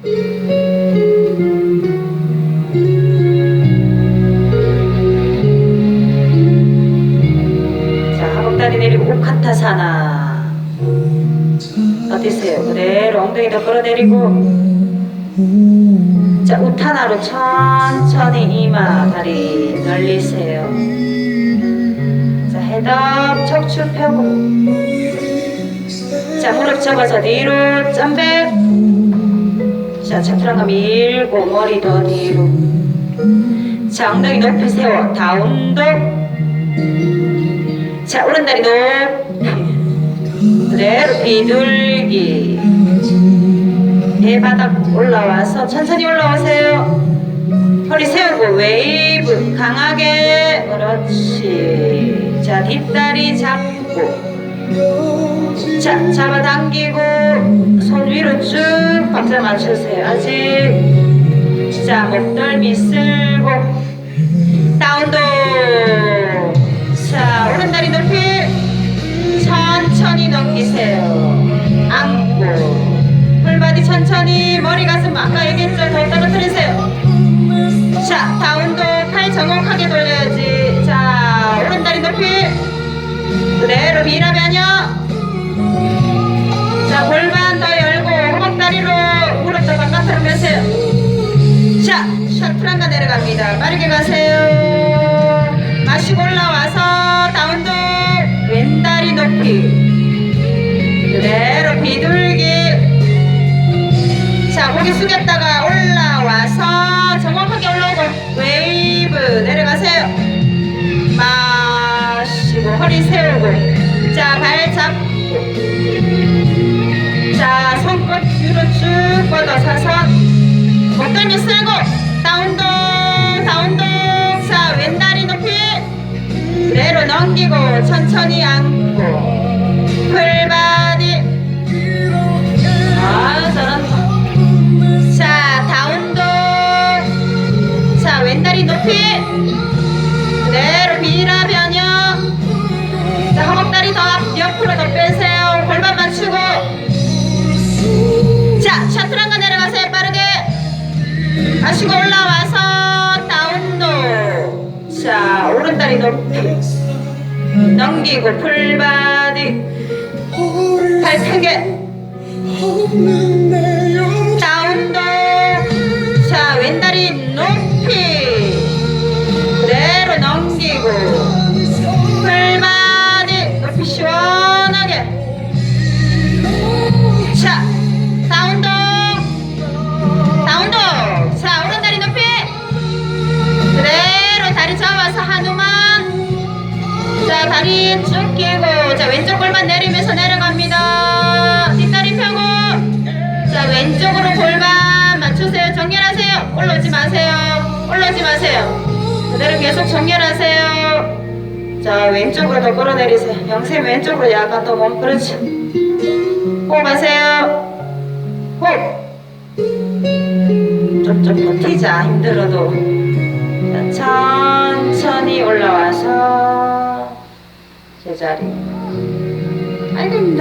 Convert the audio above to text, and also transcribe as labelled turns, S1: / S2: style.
S1: 자, 하복다리 내리고 우카타사나. 어디세요? 그대로 엉덩이 더 끌어내리고. 자, 우타나로 천천히 이마 다리 늘리세요. 자, 헤드업 척추 펴고. 자, 무릎 접어서 뒤로 점백. 자, 차트랑가 밀고 머리 더 뒤로. 자, 엉덩이 높이 세워. 다운독. 자, 오른다리 높이. 그대로 비둘기. 배바닥 올라와서 천천히 올라오세요. 허리 세우고 웨이브 강하게 그렇지. 자 뒷다리 잡고 자 잡아당기고 손 위로 쭉 박자 맞추세요. 아직 자 목덜미 쓸고 다운도. 자 오른다리 높이 천천히 넘기세요. 안고. 풀바디 천천히 머리 가슴 아까 얘기했죠 더 떨어뜨리세요. 자 다운도 팔 정확하게 돌려야지. 자 오른다리 높이 그대로 변형 자 골반 더 열고 허벅다리로 더 바깥으로 빼세요. 자 샤프란가 내려갑니다. 빠르게 가세요. 마시고 올라와서 다운도 왼다리 높이. 그대로 비둘기. 자 고개 숙였다가 올라와서 정확하게 올라오고 웨이브 내려가세요. 마시고 허리 세우고. 자 발 잡고 자 손끝 뒤로 쭉 뻗어 사선 목덜미 쓸고 다운독 다운독 자 왼다리 높이 그대로 넘기고 천천히 안고 풀바디. 아 잘한다 자 다운도. 자 왼다리 높이 그대로 미라 변형. 자 허벅다리 더 앞, 옆으로 마시고 올라와서 다운도. 자 오른다리 높이 넘기고 풀바디. 발 크게 자 다리 쭉 끼고 자 왼쪽 골반 내리면서 내려갑니다. 뒷다리 펴고. 자 왼쪽으로 골반 맞추세요. 정렬하세요. 올라오지 마세요. 올라오지 마세요. 그대로 계속 정렬하세요. 자 왼쪽으로 더 끌어내리세요. 영생 왼쪽으로 약간 더 몸 그렇지. 호흡하세요. 호흡. 좀좀 버티자 힘들어도. 자, 천천히 올라 ಜಾರಿ. I didn't